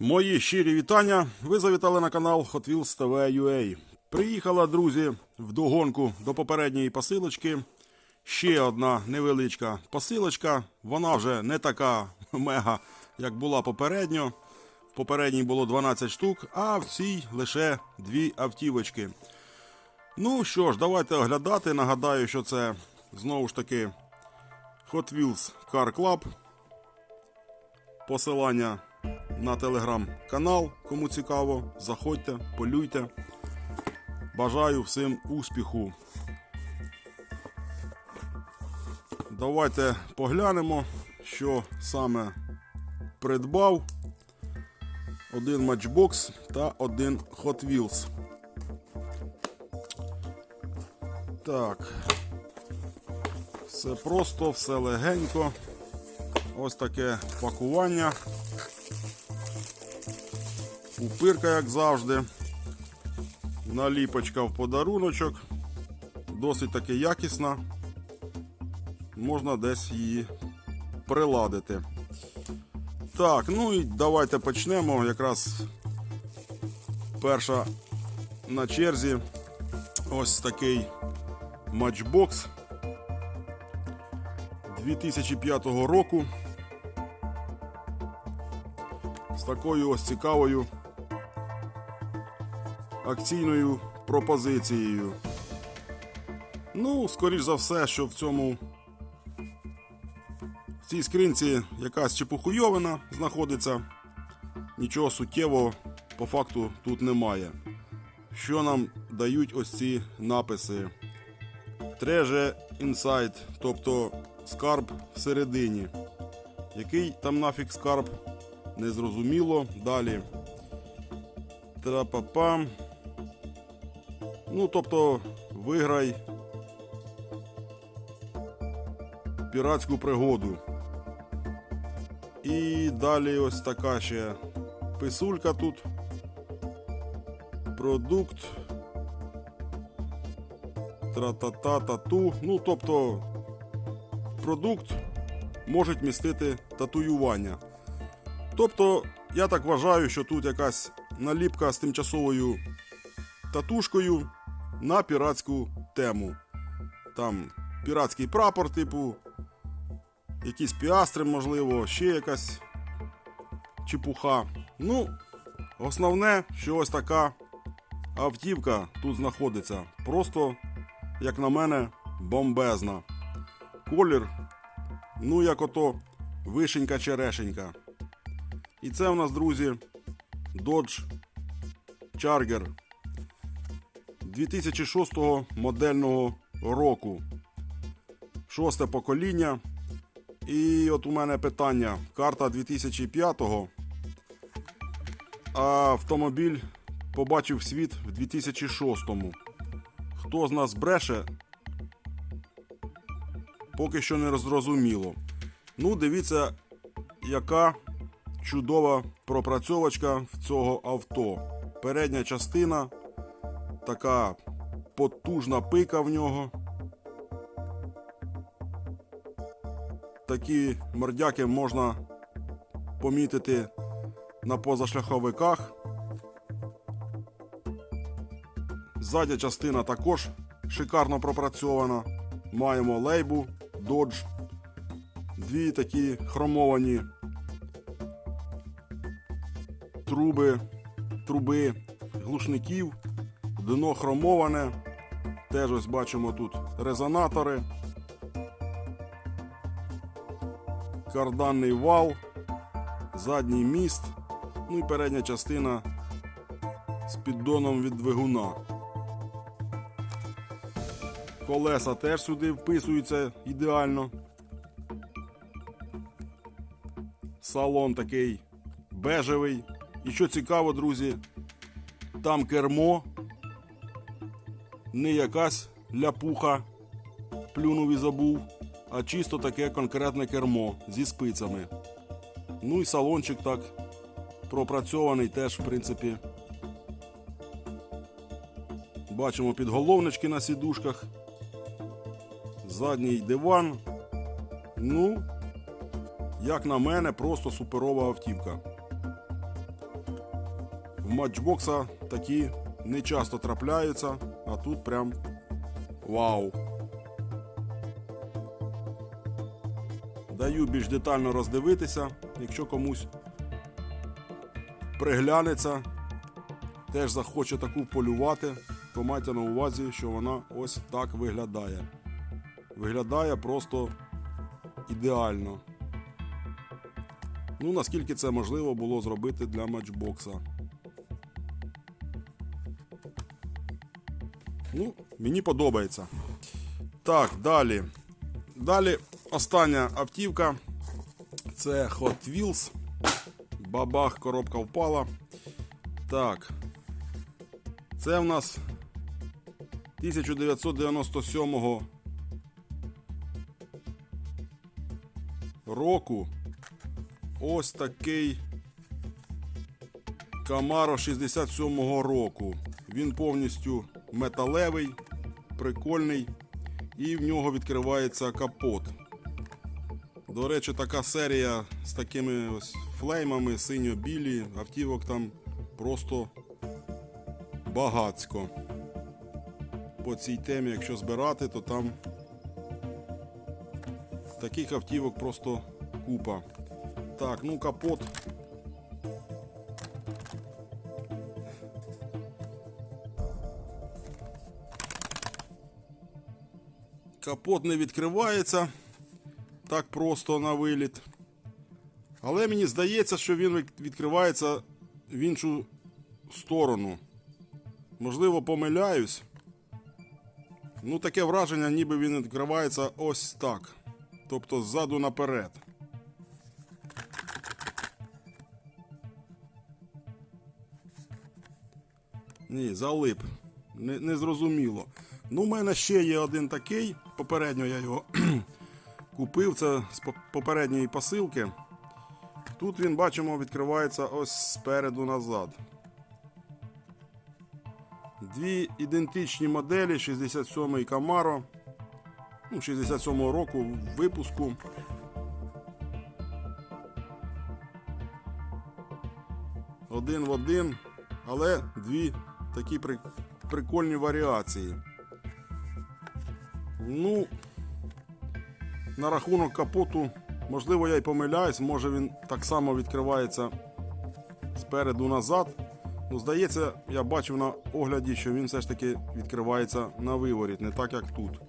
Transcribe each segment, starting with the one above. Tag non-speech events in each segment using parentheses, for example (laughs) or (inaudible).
Мої щирі вітання. Ви завітали на канал Hot Wheels TV UA. Приїхала, друзі, в догонку до попередньої посилочки. Ще одна невеличка посилочка. Вона вже не така (laughs) мега, як була попередньо. В попередній було 12 штук, а в цій лише дві автівочки. Ну що ж, давайте оглядати. Нагадаю, що це знову ж таки Hot Wheels Car Club. Посилання на телеграм-канал. Кому цікаво, заходьте, полюйте. Бажаю всім успіху. Давайте поглянемо, що саме придбав. Один матчбокс та один Hot Wheels. Так. Все просто, все легенько. Ось таке пакування. Упирка, як завжди. Наліпочка в подаруночок. Досить таки якісна. Можна десь її приладити. Так, ну і давайте почнемо. Якраз перша на черзі. Ось такий матчбокс 2005 року. З такою ось цікавою акційною пропозицією. Ну, скоріш за все, що в цьому в цій скринці якась чепухуйовина знаходиться. Нічого суттєвого по факту тут немає. Що нам дають ось ці написи? Treasure Inside, тобто скарб всередині. Який там нафіг скарб? Незрозуміло. Далі. Трапапам. Ну, тобто, виграй піратську пригоду. І далі ось така ще писулька тут. Продукт. Тра-та-та-та-ту. Ну, тобто, продукт може містити татуювання. Тобто, я так вважаю, що тут якась наліпка з тимчасовою татушкою на піратську тему. Там піратський прапор, типу, якісь піастри, можливо, ще якась чепуха. Ну, основне, що ось така автівка тут знаходиться. Просто, як на мене, бомбезна. Колір, ну, як ото вишенька-черешенька. І це у нас, друзі, Dodge Charger 2006 модельного року. Шосте покоління. І от у мене питання. Карта 2005-го. А автомобіль побачив світ в 2006-му. Хто з нас бреше? Поки що не зрозуміло. Ну, дивіться, яка чудова пропрацьовочка в цього авто. Передня частина, така потужна пика в нього. Такі мордяки можна помітити на позашляховиках. Задня частина також шикарно пропрацьована. Маємо лейбу, додж, дві такі хромовані труби, труби глушників, дно хромоване. Теж ось бачимо тут резонатори, карданний вал, задній міст, ну і передня частина з піддоном від двигуна. Колеса теж сюди вписуються ідеально. Салон такий бежевий. І що цікаво, друзі, там кермо, не якась ляпуха, плюнув і забув, а чисто таке конкретне кермо зі спицями. Ну і салончик так пропрацьований теж, в принципі. Бачимо підголовнички на сідушках. Задній диван. Ну, як на мене, просто суперова автівка. В матчбокса такі не часто трапляються, а тут прям вау. Даю більш детально роздивитися, якщо комусь приглянеться, теж захоче таку полювати, то майте на увазі, що вона ось так виглядає. Виглядає просто ідеально. Ну, наскільки це можливо було зробити для матчбокса. Ну, мені подобається. Так, далі. Далі остання автівка. Це Hot Wheels. Бабах, коробка впала. Так. Це в нас 1997 року. Ось такий Camaro 67-го року. Він повністю металевий, прикольний, і в нього відкривається капот. До речі, така серія з такими ось флеймами синьо-білі, автівок там просто багацько. По цій темі, якщо збирати, то там таких автівок просто купа. Так, ну капот. Капот не відкривається так просто на виліт. Але мені здається, що він відкривається в іншу сторону. Можливо, помиляюсь. Ну, таке враження, ніби він відкривається ось так. Тобто ззаду наперед. Ні, залип. Не, не зрозуміло. Ну, у мене ще є один такий. Попередньо я його (clears throat) купив. Це з попередньої посилки. Тут він, бачимо, відкривається ось спереду назад. Дві ідентичні моделі 67-й Camaro. Ну, 67-го року випуску. Один в один, але дві такі прикольні варіації. Ну, на рахунок капоту, можливо, я й помиляюсь, може він так само відкривається спереду назад. Ну, здається, я бачив на огляді, що він все ж таки відкривається на виворіт, не так як тут.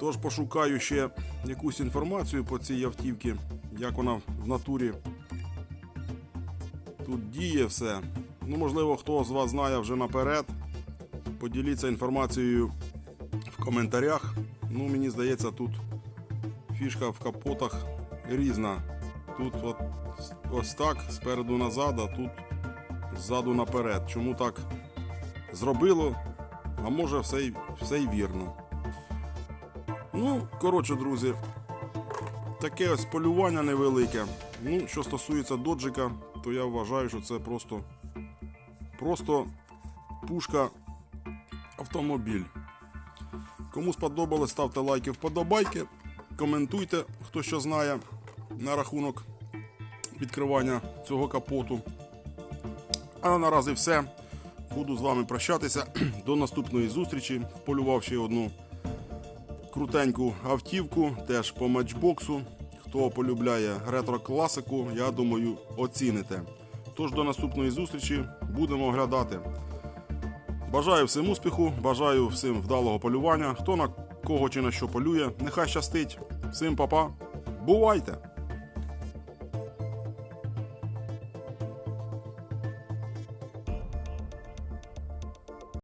Тож пошукаю ще якусь інформацію по цій автівці, як вона в натурі тут діє все. Ну, можливо, хто з вас знає вже наперед. Поділіться інформацією в коментарях. Ну, мені здається, тут фішка в капотах різна. Тут от, ось так, спереду назад, а тут ззаду наперед. Чому так зробило? А може все й, все й вірно. Ну, коротше, друзі, таке ось полювання невелике. Ну, що стосується доджика, то я вважаю, що це просто, просто пушка автомобіль. Кому сподобалось, ставте лайки, вподобайки, коментуйте, хто що знає на рахунок відкривання цього капоту. А наразі все. Буду з вами прощатися. (clears throat) До наступної зустрічі. Вполював ще одну крутеньку автівку, теж по матчбоксу. Хто полюбляє ретро-класику, я думаю, оціните. Тож до наступної зустрічі будемо оглядати. Бажаю всім успіху, бажаю всім вдалого полювання. Хто на кого чи на що полює, нехай щастить. Всім па-па. Бувайте!